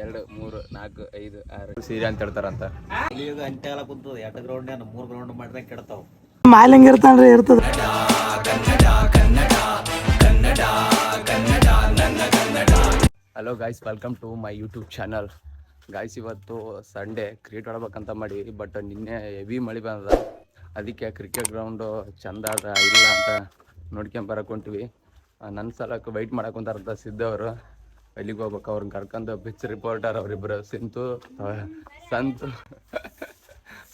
ಎರಡು ಮೂರು ನಾಲ್ಕು ಐದು ಆರು. ಸೀರೆ ಅಂತ ಹೇಳ್ತಾರಂತ. ಇಲ್ಲಿಗೆ ಅಂಟೆ ಎಲ್ಲ ಕುಂತದ. ಎರಡು ಗ್ರೌಂಡ್ ಏನು ಮೂರು ಗ್ರೌಂಡ್ ಮಾಡಿದ್ರೆ ಕೆಡ್ತಾವ. ಮಾಲ್ ಹೆಂಗ್ ಇರ್ತಾನ್ರಿ ಇರ್ತದ. Hello guys welcome to my YouTube channel guys ಇವತ್ತು ಸಂಡೇ ಕ್ರಿಕೆಟ್ ಆಡ್ಬೇಕಂತ ಮಾಡಿ ಬಟ್ ನಿನ್ನೆ ಹೆವಿ ಮಳೆ ಬಂದದ. ಅದಕ್ಕೆ ಕ್ರಿಕೆಟ್ ಗ್ರೌಂಡು ಚಂದ ಅದ ಇಲ್ಲ ಅಂತ ನೋಡ್ಕೊಂಡ್ ಬರಕ್ ಹೊಂಟಿವಿ. ನನ್ನ ಸಲಕ್ಕೆ ವೈಟ್ ಮಾಡಕ್ ಕುಂತಾರಂತ ಸಿದ್ದವರು ಅಲ್ಲಿಗೆ ಹೋಗ್ಬೇಕು ಅವ್ರನ್ನ ಕರ್ಕೊಂಡು ಪಿಚ್ ರಿಪೋರ್ಟರ್ ಅವರಿಬ್ಬರು ಸಿಂತು ಸಂತು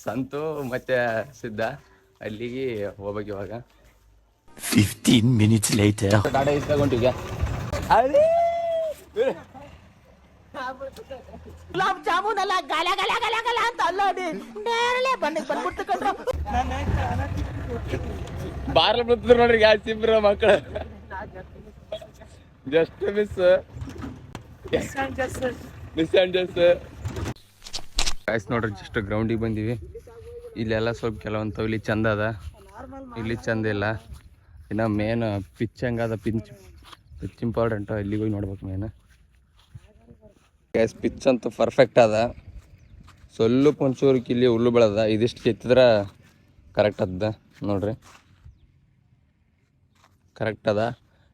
ಸಂತು ಮತ್ತೆ ಸಿದ್ಧ ಅಲ್ಲಿಗೆ ಹೋಗ್ಬೇಕು ಇವಾಗ. 15 minutes later. ಟಾಟಾ ಇಸ್ಕೊಂಟಿಗೆ ಗುಲಾಬ್ ಜಾಮೂನ್ ಅಲ್ಲ ಗಲ ಗಲ ಗಲ ಗಲ ಅಂತ ಅಲ್ಲೋಡಿ ನೇರಳೆ ಬಣ್ಣಿಗೆ ಬಂದ್ಬಿಟ್ಟು ಕಂಡ್ರು ಬಾರ್ಲ ಬಿಡ್ತಿದ್ರು ನೋಡ್ರಿ ಗ್ಯಾಸ್ ಇಬ್ರು ಮಕ್ಕಳು ಜಸ್ಟ್ ಮಿಸ್ ಮಿಸ್ ನೋಡ್ರಿ ಜಸ್ಟ್ ಗ್ರೌಂಡಿಗೆ ಬಂದೀವಿ. ಇಲ್ಲೆಲ್ಲ ಸ್ವಲ್ಪ ಕೆಲವೊಂದು ಇಲ್ಲಿ ಚಂದ ಅದ. ಇಲ್ಲಿ ಚಂದ ಇಲ್ಲ. ಇನ್ನು ಮೇನ್ ಪಿಚ್ ಹೆಂಗದ ಪಿಂಚ್ ಪಿಚ್ ಇಂಪಾರ್ಟೆಂಟ್ ಇಲ್ಲಿಗೆ ಹೋಗಿ ನೋಡ್ಬೇಕು ಮೇನ್ ಗ್ಯಾಸ್ ಪಿಚ್ ಅಂತೂ ಪರ್ಫೆಕ್ಟ್ ಅದ. ಸ್ವಲ್ಪ ಒಂಚೂರು ಇಲ್ಲಿ ಹುಲ್ಲು ಬೆಳೆದ. ಇದಿಷ್ಟು ಕೆತ್ತಿದ್ರೆ ಕರೆಕ್ಟ್ ಅದ. ನೋಡ್ರಿ. ಕರೆಕ್ಟ್ ಅದ.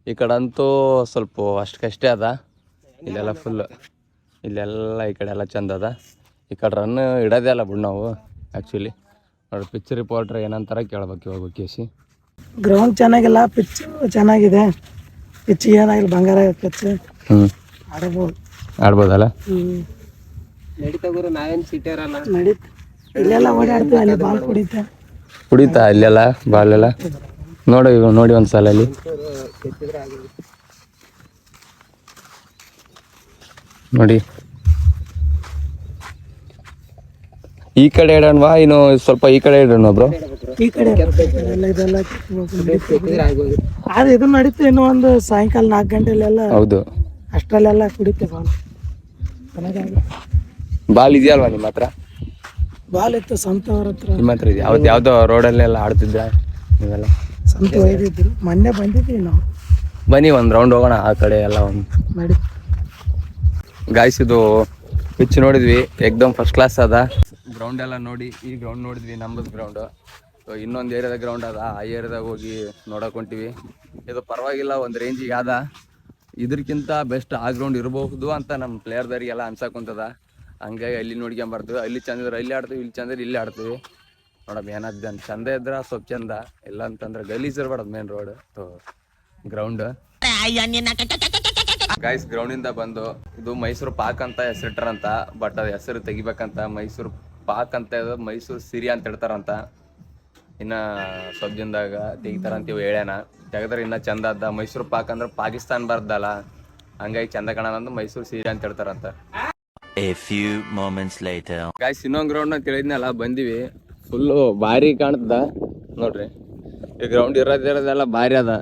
ಈ ಕಡೆ ಅಂತೂ ಸ್ವಲ್ಪ ಅಷ್ಟಕ್ಕಷ್ಟೇ ಅದ. ಇಲ್ಲೆಲ್ಲ ಫುಲ್ ಇಲ್ಲೆಲ್ಲ ಈ ಕಡೆ ಎಲ್ಲ ಚಂದ ಅದ. ಈ ಕಡೆ ರನ್ ಇಡೋದೇ ಅಲ್ಲ ಬಿಡ್ ನಾವು ಆ್ಯಕ್ಚುಲಿ ನೋಡಿ ಪಿಚ್ ರಿಪೋರ್ಟ್ರ್ ಏನಂತಾರ ಕೇಳ್ಬೇಕು ಇವಾಗ ಕೇಸಿ ಗ್ರೌಂಡ್ ಚೆನ್ನಾಗಿಲ್ಲ ಪಿಚ್ ಚೆನ್ನಾಗಿದೆ. ಪಿಚ್ ಏನಾಗಿಲ್ಲ ಬಂಗಾರ ಪಿಚ್ ಹ್ಞೂ ಆಡಬಹುದು ಆಡ್ಬೋದಲ್ಲ? ಹ್ಮ್. ನಡೀತ್ ಇಲ್ಲೆಲ್ಲ ಓಡಾಡ್ತೀವಿ ಅಲ್ಲಿ ಬಾಲ್ ಕುಡಿತೆ. ಕುಡಿತಾ ಇಲ್ಲೆಲ್ಲ ಬಾಳೆಲ್ಲ ನೋಡಿ ನೋಡಿ ಒಂದ್ಸಲ ಅಲ್ಲಿ. ನೋಡಿ. ಈ ಕಡೆ ಇಡೋಣವಾ? ಇನ್ನು ಸ್ವಲ್ಪ ಈ ಕಡೆ ಇಡೋಣ ಬ್ರೋ? ಈ ಕಡೆ ಇದೆಲ್ಲ ಇದು ನಡೀತು ಇನ್ನು ಒಂದು ಸಾಯಂಕಾಲ ನಾಲ್ಕು ಗಂಟೆಲೆಲ್ಲ ಹೌದು. ಅಷ್ಟರಲ್ಲೆಲ್ಲ ಕುಡಿತೆ ಬಾಲ್ ಬಾಲ್ ಇದೆಯಲ್ವಾ ನಿಮ್ಮ ಹತ್ರ? ಬಾಲ್ ಇತ್ತು ಸಂತ ಅವ್ರ ಹತ್ರ. ನಿಮ್ಮ ಹತ್ರ ಇದೆ ಅವತ್ತು ಯಾವುದೋ ರೋಡಲ್ಲೆಲ್ಲ ಆಡ್ತಿದ್ರ ನೀವೆಲ್ಲ? ಸಂತ ಒಯ್ದಿದ್ರು ಮೊನ್ನೆ ನಾವು. ಬನ್ನಿ ಒಂದು ರೌಂಡ್ ಹೋಗೋಣ ಆ ಕಡೆ ಎಲ್ಲ ಒಂದು. ನಡಿ. ಗಾಯ್ಸ್ ಇದು ಪಿಚ್ ನೋಡಿದ್ವಿ. ಎಕ್ದಮ್ ಫಸ್ಟ್ ಕ್ಲಾಸ್ ಅದ. ಗ್ರೌಂಡ್ ಎಲ್ಲ ನೋಡಿ, ಈ ಗ್ರೌಂಡ್ ನೋಡಿದ್ವಿ ನಮ್ಮದು ಗ್ರೌಂಡ್ ಇನ್ನೊಂದು ಏರಿಯಾದ ಗ್ರೌಂಡ್ ಅದ. ಆ ಏರಿಯಾದಾಗ ಹೋಗಿ ನೋಡಕ್ ಹೊಂಟಿವಿ. ಇದು ಪರವಾಗಿಲ್ಲ, ಒಂದು ರೇಂಜಿಗೆ ಅದ ಇದಕ್ಕಿಂತ ಬೆಸ್ಟ್ ಆ ಗ್ರೌಂಡ್ ಇರಬಹುದು ಅಂತ ನಮ್ಮ ಎಲ್ಲ ಕುಂತದ ಹಂಗಾಗಿ ಅಲ್ಲಿ ನೋಡ್ಕೊಂಡ್ ಬರ್ತೀವಿ ಅಲ್ಲಿ ಚಂದ ಇದ್ರೆ ಅಲ್ಲಿ ಆಡ್ತೀವಿ, ಇಲ್ಲಿ ಚಂದ್ರೆ ಇಲ್ಲಿ ಆಡ್ತೀವಿ. ನೋಡಮ್ ಏನಾದ ಚಂದ ಇದ್ರ ಸ್ವಲ್ಪ ಚಂದ. ಇಲ್ಲ ಅಂತಂದ್ರೆ ಗಲೀಜ್ ಇರ್ಬಾರ್ದು main road ground guys ground ಇಂದ ಬಂದು ಇದು ಮೈಸೂರು ಪಾಕ್ ಅಂತ ಹೆಸರಿಟ್ಟರಂತ ಬಟ್ ಅದ್ ಹೆಸರು ತೆಗಿಬೇಕಂತ ಮೈಸೂರು ಪಾಕ್ ಅಂತ ಇದು ಮೈಸೂರು ಸಿರಿ ಅಂತ ಹೇಳ್ತಾರಂತ ಇನ್ನ ಸ್ವಲ್ಪ ದಿನದಾಗ ತೆಗಿತಾರಂತ ಇವ್ ಹೇಳ್ಯಾನ ತೆಗೆದ್ರೆ ಇನ್ನ ಚಂದ ಅದ. ಮೈಸೂರು ಪಾಕ್ ಅಂದ್ರೆ ಪಾಕಿಸ್ತಾನ್ ಬರ್ದಲ್ಲ ಹಂಗಾಗಿ ಚಂದ ಕಾಣ ಅಂತ ಮೈಸೂರು ಸಿರಿ ಅಂತ ಹೇಳ್ತಾರಂತ A few moments later. Guys ಇನ್ನೊಂದು ಗ್ರೌಂಡ್ ಅಂತ ಹೇಳಿದ್ನಲ್ಲ ಬಂದಿವಿ. ಫುಲ್ಲು ಭಾರಿ ಕಾಣ್ತದ. ನೋಡ್ರಿ ಈ ಗ್ರೌಂಡ್ ಇರೋದಿರೋದೆಲ್ಲ ಭಾರಿ ಅದ.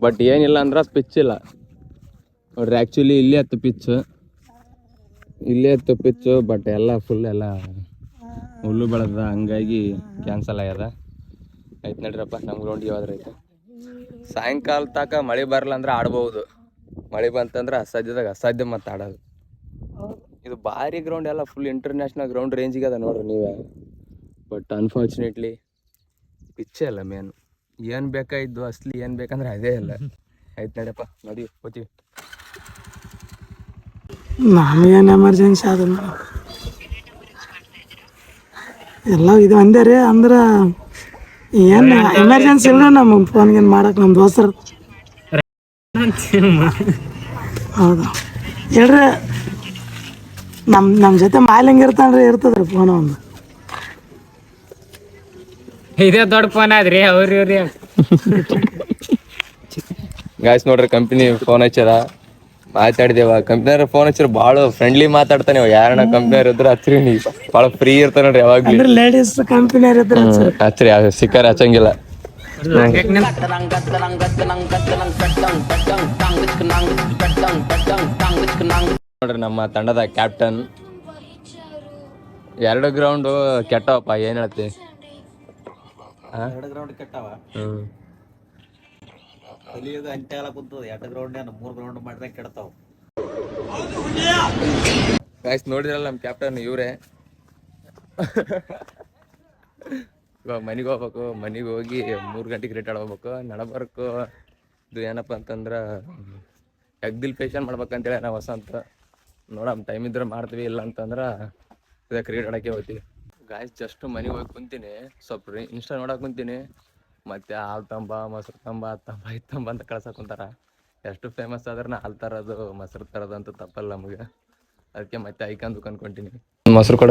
ಬಟ್ ಏನಿಲ್ಲ ಅಂದ್ರೆ ಪಿಚ್ ಇಲ್ಲ ನೋಡ್ರಿ ಆ್ಯಕ್ಚುಲಿ ಇಲ್ಲೇ ಹತ್ತು ಪಿಚ್ ಇಲ್ಲೇ ಹತ್ತು ಪಿಚ್ ಬಟ್ ಎಲ್ಲ ಫುಲ್ ಎಲ್ಲ ಹುಲ್ಲು ಬೆಳೆದ, ಹಂಗಾಗಿ ಕ್ಯಾನ್ಸಲ್ ಆಗ್ಯದ. ಆಯ್ತು ನಡ್ರಪ್ಪ ನಮ್ಮ ಗ್ರೌಂಡ್ ಯಾವ್ದ್ರ ಐತೆ? ಸಾಯಂಕಾಲ ತಾಕ ಮಳೆ ಬರಲ್ಲ ಅಂದ್ರೆ ಆಡ್ಬೋದು ಮಳೆ ಬಂತಂದ್ರೆ ಅಸಾಧ್ಯದಾಗ ಅಸಾಧ್ಯ ಮತ್ತು ಆಡೋದು. ಇದು ಭಾರಿ ಗ್ರೌಂಡ್ ಎಲ್ಲ ಫುಲ್ ಇಂಟರ್ನ್ಯಾಷನಲ್ ಗ್ರೌಂಡ್ ರೇಂಜಿಗೆ ಅದ ನೋಡ್ರಿ ನೀವೇ. ಬಟ್ ಅನ್ಫಾರ್ಚುನೇಟ್ಲಿ ಪಿಚ್ಚೇ ಅಲ್ಲ ಮೇನ್ ಏನು ಬೇಕಾಗಿದ್ದು ಅಸ್ಲಿ ಏನು ಬೇಕಂದ್ರೆ ಅದೇ ಇಲ್ಲ. ಆಯ್ತು ನೋಡಪ್ಪ ನೋಡಿ ಹೋಗ್ತೀವಿ ನಮಗೇನು ಎಮರ್ಜೆನ್ಸಿ ಅದ ಎಲ್ಲ ಇದು ಒಂದೇ ರೀ ಅಂದ್ರೆ ಏನು ಎಮರ್ಜೆನ್ಸಿ ಇಲ್ಲ ನಮ್ಮ ಫೋನ್ ಗೀನ್ ಮಾಡಕ್ಕೆ ನಮ್ಮ ದೋಸ್ತರು. ಹೌದು. ಹೇಳ್ರಿ ನಮ್ಮ ನಮ್ಮ ಜೊತೆ ಮಾಲ್ ಹೆಂಗೆ ಇರ್ತಾನ್ರಿ ಇರ್ತದ್ರಿ ಫೋನ್ ಒಂದು. ಇದೇ ದೊಡ್ಡ ಫೋನ್ ಆದ್ರಿ ಅವ್ರಿ ಇವ್ರಿ ಗಾಯ್ಸ್ ನೋಡ್ರಿ ಕಂಪನಿ ಫೋನ್ ಹಚ್ಚಾರ ಮಾತಾಡಿದೇವ. ಕಂಪ್ನಿಯವ್ರ ಫೋನ್ ಹಚ್ಚಿರ ಭಾಳ ಫ್ರೆಂಡ್ಲಿ ಮಾತಾಡ್ತಾನೆ ಯಾರನ್ನ ಕಂಪ್ನಿಯವ್ರ ಇದ್ರ ಹಚ್ರಿ ನೀ. ಭಾಳ ಫ್ರೀ ಇರ್ತಾನ ನೋಡ್ರಿ ಯಾವಾಗ್ಲೂ ಅಂದ್ರೆ ಲೇಡೀಸ್ ಕಂಪನಿಯವ್ರು ಇದ್ರ ಹಚ್ಚ್ರಿ ಸಿಕ್ಕಾರ ಹಚ್ಚಂಗಿಲ್ಲ. ನೋಡ್ರಿ ನಮ್ಮ ತಂಡದ ಕ್ಯಾಪ್ಟನ್ ಎರಡು ಗ್ರೌಂಡ್ ಕೆಟ್ಟವಪ್ಪ ಏನ್ ಹೇಳ್ತಿ? ಎರಡು ಗ್ರೌಂಡ್ ಕೆಟ್ಟವ? ಅಂತ ಅಂಟೆ ಎಲ್ಲ ಕುಂತದ. ಎರಡು ಗ್ರೌಂಡ್ ಏನು ಮೂರು ಗ್ರೌಂಡ್ ಮಾಡಿದ್ರೆ ಕೆಡ್ತಾವ. ಗಾಯ್ಸ್ ನೋಡಿದ್ರಲ್ಲ ನಮ್ಮ ಕ್ಯಾಪ್ಟನ್ ಇವರೇ? ಇವಾಗ ಮನೆಗೆ ಹೋಗ್ಬೇಕು, ಮನೆಗೆ ಹೋಗಿ ಮೂರು ಗಂಟೆಗೆ ರೇಟ್ ಹೋಗ್ಬೇಕು ನಡಬರ್ಕು. ಇದು ಏನಪ್ಪ ಅಂತಂದ್ರೆ, ಎಗ್ದಿಲ್ ಪೇಷನ್ ಮಾಡ್ಬೇಕಂತೇಳಿ ನಾವು ವಸಂತ. ನೋಡಮ್ ಟೈಮ್ ಇದ್ರೆ ಮಾಡ್ತೀವಿ, ಇಲ್ಲ ಅಂತಂದ್ರೆ ಇದೇ ಕ್ರಿಕೆಟ್ ಆಡೋಕ್ಕೆ ಹೋಗ್ತೀವಿ. ಗಾಯ್ಸ್ ಜಸ್ಟ್ ಮನೆಗೆ ಹೋಗಿ ಕುಂತೀನಿ. ಸ್ವಲ್ಪ ಇನ್ಸ್ಟಾ ನೋಡಕ್ಕೆ ಕುಂತೀನಿ. ಮತ್ತೆ ಹಾಲು ತಂಬ ಮೊಸರು ತಂಬ ಅದು ತಂಬ ಇದು ತಂಬ ಅಂತ ಕಳ್ಸಕ್ಕೆ ಕುಂತಾರ. ಎಷ್ಟು ಫೇಮಸ್ ಆದ್ರೆ ಹಾಲು ತರೋದು ಮೊಸರು ತರೋದು ಅಂತ ತಪ್ಪಲ್ಲ ನಮಗೆ. ಅದಕ್ಕೆ ಮತ್ತೆ ಐಕಂದು ಅನ್ಕೊಂತೀನಿ ಮೊಸರು ಕೊಡ.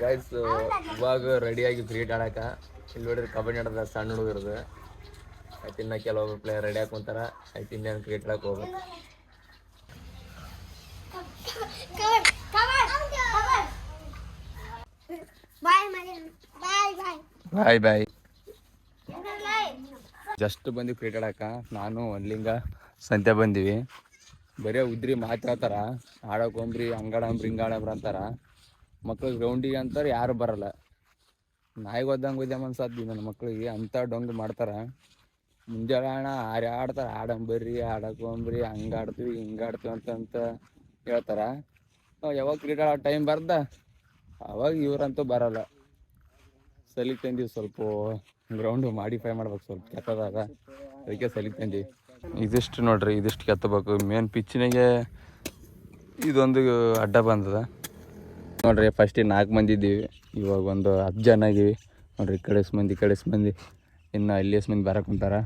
ಗೈಸ್ ಇವಾಗ ರೆಡಿಯಾಗಿ ಕ್ರಿಕೆಟ್ ಆಡಕ. ಇಲ್ಲಿ ನೋಡಿದ್ರೆ ಕಬಡ್ಡಿ ಆಡೋದ ಸಣ್ಣ ಹುಡುಗರದು ಆಯ್ತು ಇನ್ನ ಕೆಲವೊಬ್ರು ಪ್ಲೇಯರ್ ರೆಡಿ ಹಾಕೊಂತಾರ ಆಯ್ತು ಇನ್ನೇನು ಕ್ರಿಕೆಟ್ ಆಡಕ್ಕೆ ಹೋಗ್ಬೇಕು. ಬಾಯ್ ಬಾಯ್. ಜಸ್ಟ್ ಬಂದು ಕ್ರಿಕೆಟ್ ಆಡಕ ನಾನು ಅಲ್ಲಿಂಗ ಸಂತೆ ಬಂದಿವಿ. ಬರೀ ಉದ್ರಿ ಮಾತಾಡ್ತಾರ ಆಡಕ್ ಹೋಗ್ರಿ ಹಂಗಾಡಂಬ್ರಿ ಹಿಂಗಾಡಂಬ್ರಿ ಅಂತಾರ. ಮಕ್ಳು ಗ್ರೌಂಡಿಗೆ ಅಂತಾರೆ ಯಾರು ಬರಲ್ಲ. ನಾಯಿಗೆ ಒದ್ದಂಗೆ ಒದ್ಯಾಮ ಅನ್ಸತ್ತಿ ನನ್ನ ಮಕ್ಳಿಗೆ. ಅಂತ ಡೊಂಗ್ ಮಾಡ್ತಾರ. ಮುಂಜಾನೆ ಅಣ್ಣ ಆರಿ ಆಡ್ತಾರ. ಆಡಂಬರ್ರಿ ಆಡಕ್ ಹೋಗ್ರಿ ಹಂಗ ಆಡ್ತೀವಿ ಹಿಂಗ ಅಂತ ಅಂತ ಹೇಳ್ತಾರ ಯಾವಾಗ ಕ್ರಿಕೆಟ್ ಆಡೋ ಟೈಮ್ ಬರ್ದ? ಅವಾಗ ಇವ್ರಂತೂ ಬರಲ್ಲ. ಸಲಿ ತಂದೀವಿ ಸ್ವಲ್ಪ ಗ್ರೌಂಡು ಮಾಡಿಫೈ ಮಾಡ್ಬೇಕು ಸ್ವಲ್ಪ ಕೆತ್ತದಾಗ. ಅದಕ್ಕೆ ಸಲಿ ತಂದೀವಿ ಇದಿಷ್ಟು ನೋಡ್ರಿ ಇದಿಷ್ಟು ಕೆತ್ತಬೇಕು. ಮೇನ್ ಪಿಚ್ಚಿನಾಗೆ ಇದೊಂದು ಅಡ್ಡ ಬಂದದ. ನೋಡ್ರಿ ಫಸ್ಟಿಗೆ ನಾಲ್ಕು ಮಂದಿ ಇದ್ದೀವಿ. ಇವಾಗ ಒಂದು ಹತ್ತು ಜನ ಇದ್ದೀವಿ. ನೋಡ್ರಿ ಈ ಕಡೆ ಎಷ್ಟ್ ಮಂದಿ ಈ ಕಡೆ ಎಷ್ಟ್ ಮಂದಿ. ಇನ್ನು ಅಲ್ಲಿ ಎಷ್ಟ್ ಮಂದಿ ಬರಕ್ಕೆ ಕುಂತಾರ?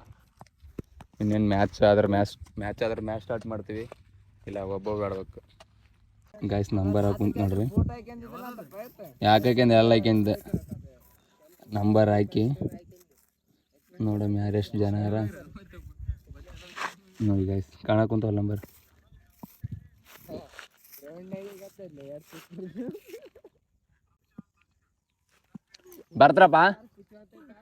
ಇನ್ನೇನು ಮ್ಯಾಚ್ ಆದ್ರೆ ಮ್ಯಾಚ್ ಮ್ಯಾಚ್ ಆದ್ರೆ ಮ್ಯಾಚ್ ಸ್ಟಾರ್ಟ್ ಮಾಡ್ತೀವಿ. ಇಲ್ಲ ಒಬ್ಬೊಬ್ಬ ಆಡ್ಬೇಕು. ಗಾಯ್ಸ್ ನಂಬರ್ ಹಾಕುಂತ ನೋಡ್ರಿ. ಯಾಕಂದ್ರೆ ಎಲ್ಲ ಹಾಕಿಂದ ನಂಬರ್ ಹಾಕಿ. ನೋಡಮ್ಮ ಯಾರೆಷ್ಟು ಜನ ಯಾರ. ನೋಡಿ ಗಾಯ್ಸ್ ಕಾಣಕುಂತವಲ್ಲ ನಂಬರ್ ಬರ್ತ್ರಪ್ಪ?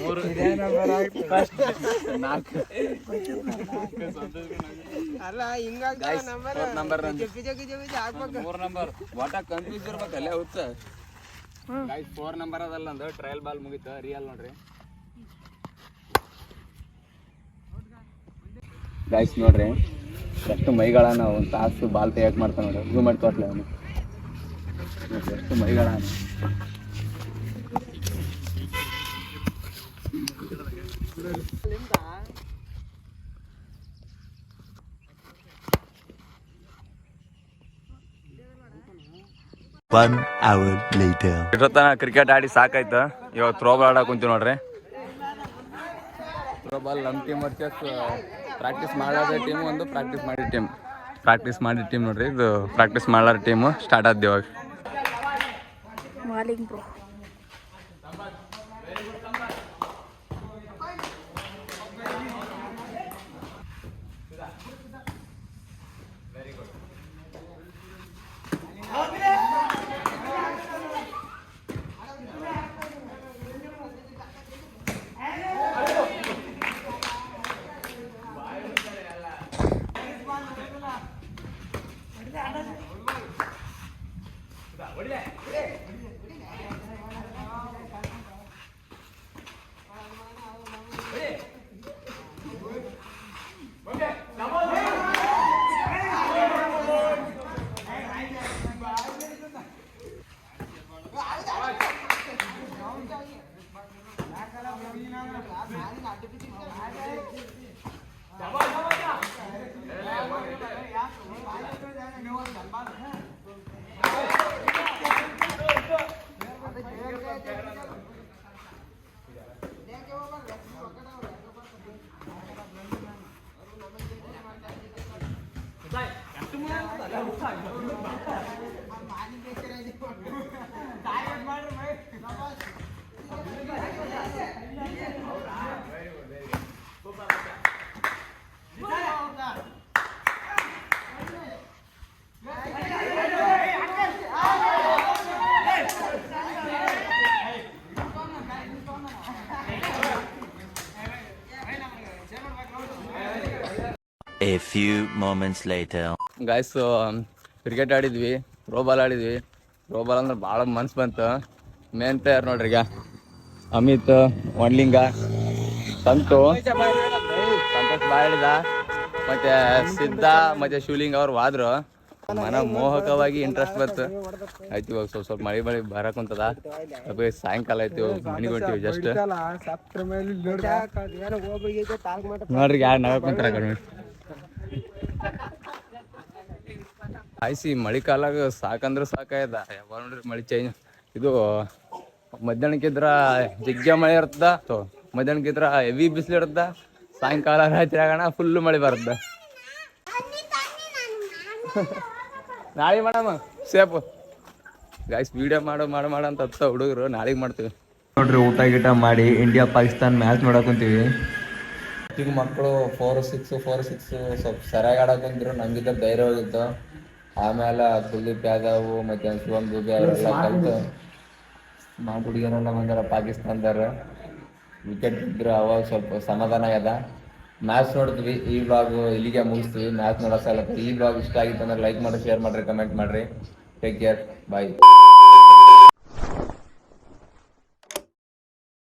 ಮೂರು ನಾಲ್ಕು ನಂಬರ್ ಮೂರು ನಂಬರ್ ಒಟ್ಟ ಕನ್ಫ್ಯೂಸ್ ಇರ್ಬೇಕು ಅಲ್ಲೇ ಹುಚ್ಚ. ಫೋರ್ ನಂಬರ್ ಅದಲ್ಲ ಅಂದ್ರೆ ಟ್ರಯಲ್ ಬಾಲ್ ಮುಗೀತು ರಿಯಲ್ ನೋಡ್ರಿ. ಗಾಯ್ಸ್ ನೋಡ್ರಿ ಎಷ್ಟು ಮೈಗಳನ್ನ ಒಂದು ತಾಸು ಬಾಲ್ ತೆಗಿಯಕ್ ಮಾಡ್ತಾನೆ ನೋಡ್ರಿ. ಇದು ಮಾಡಿ ತೋರ್ಸ್ಲ ಅವನು ಎಷ್ಟು ಮೈಗಳನ್ನ. ಇಷ್ಟೊತ್ತನ ಕ್ರಿಕೆಟ್ ಆಡಿ ಸಾಕಾಯ್ತು. ಇವಾಗ ಥ್ರೋಬಾಲ್ ಆಡಕ್ಕೆ ಕುಂತೀವಿ ನೋಡ್ರಿ. ಥ್ರೋಬಾಲ್ ನಮ್ಮ ಟೀಮ್ ವರ್ಚಸ್ ಪ್ರಾಕ್ಟೀಸ್ ಮಾಡಾದ ಟೀಮ್ ಒಂದು ಪ್ರಾಕ್ಟೀಸ್ ಮಾಡಿದ ಟೀಮ್ ಪ್ರಾಕ್ಟೀಸ್ ಮಾಡಿದ ಟೀಮ್ ನೋಡ್ರಿ. ಇದು ಪ್ರಾಕ್ಟೀಸ್ ಮಾಡಾರ ಟೀಮು ಸ್ಟಾರ್ಟ್ ಆದ್ದು ಇವಾಗ. that. Morning, few moments later guys cricket ಆಡಿದ್ವಿ ತ್ರೋಬಾಲ್ ಆಡಿದ್ವಿ. ತ್ರೋಬಾಲ್ ಅಂದ್ರೆ ಭಾಳ ಮನ್ಸು ಬಂತು. ಮೇನ್ ಪ್ಲೇಯರ್ ನೋಡ್ರಿ ಈಗ. ಅಮಿತ್ ಒಣ್ಲಿಂಗ ಸಂತು. ಸಂತೋಷ್ ಬಾ ಹೇಳಿದ. ಮತ್ತೆ ಸಿದ್ಧ ಮತ್ತೆ ಶಿವಲಿಂಗ ಅವ್ರು ವಾದ್ರು ಮನ ಮೋಹಕವಾಗಿ ಇಂಟ್ರೆಸ್ಟ್ ಬಂತು. ಆಯ್ತು ಇವಾಗ ಸ್ವಲ್ಪ ಸ್ವಲ್ಪ ಮಳೆ ಮಳೆ ಬರಕುಂತದ ಕುಂತದ. ಸಾಯಂಕಾಲ ಆಯ್ತು ಮನೆಗೆ ಹೊಂಟಿವಿ ಜಸ್ಟ್ ನೋಡ್ರಿ ಯಾರು ನಗ ಕುಂತಾರ. ಆಯ್ಸಿ, ಮಳಿ ಕಾಲಾಗ ಸಾಕಂದ್ರೆ ಸಾಕಾಯ್ದ. ಯಾವಾಗ ನೋಡ್ರಿ ಮಳಿ ಚೇಂಜ್ ಇದು ಮಧ್ಯಾಹ್ನಕ್ಕಿದ್ರ ಜಗ್ಗ ಮಳೆ ಇರ್ತದ? ಸೊ ಮಧ್ಯಾಹ್ನಕ್ಕಿದ್ರ ಹೆವಿ ಬಿಸಿಲು ಇರ್ತದ? ಸಾಯಂಕಾಲ ರಾತ್ರಿ ಆಗೋಣ ಫುಲ್ಲು ಮಳೆ ಬರ್ತದ ನಾಳೆ ಮಾಡಮ್ಮ ಸೇಫ್ ಗಾಯ್ಸ್ ವಿಡಿಯೋ ಮಾಡೋ ಮಾಡೋ ಮಾಡೋ ಅಂತ ಹತ್ತ ಹುಡುಗರು. ನಾಳೆಗೆ ಮಾಡ್ತೀವಿ. ನೋಡ್ರಿ, ಊಟ, ಗೀಟ ಮಾಡಿ ಇಂಡಿಯಾ ಪಾಕಿಸ್ತಾನ್ ಮ್ಯಾಚ್ ನೋಡಕ್ ಈಗ ಮಕ್ಕಳು ಫೋರ್ ಸಿಕ್ಸ್ ಫೋರ್ ಸಿಕ್ಸ್ ಸ್ವಲ್ಪ ಸರಿಯಾಗಿ ಆಡಕ್ ಕುಂತಿರು ನಮ್ಗಿದ್ದ ಧೈರ್ಯ ಹೋಗಿತ್ತು. ಆಮೇಲೆ ಕುಲ್ದೀಪ್ ಯಾದವ್ ಮತ್ತೆ ಶಿವಮ್ ದುಬೆ ಅವರೆಲ್ಲ ಕಲ್ತು. ನಾವು ಹುಡುಗಿಯರೆಲ್ಲ ಬಂದಾರ ಪಾಕಿಸ್ತಾನದವರು. ವಿಕೆಟ್ ಇದ್ರು ಅವಾಗ ಸ್ವಲ್ಪ ಸಮಾಧಾನ ಆಗ್ಯದ. ಮ್ಯಾಚ್ ನೋಡಿದ್ವಿ ಈ ಬ್ಲಾಗ್ ಇಲ್ಲಿಗೆ ಮುಗಿಸ್ತೀವಿ. ಮ್ಯಾಚ್ ನೋಡೋ ಸಲ ಈ ಬ್ಲಾಗ್ ಇಷ್ಟ ಆಗಿತ್ತು ಅಂದ್ರೆ ಲೈಕ್ ಮಾಡಿ ಶೇರ್ ಮಾಡ್ರಿ ಕಮೆಂಟ್ ಮಾಡ್ರಿ. Take care bye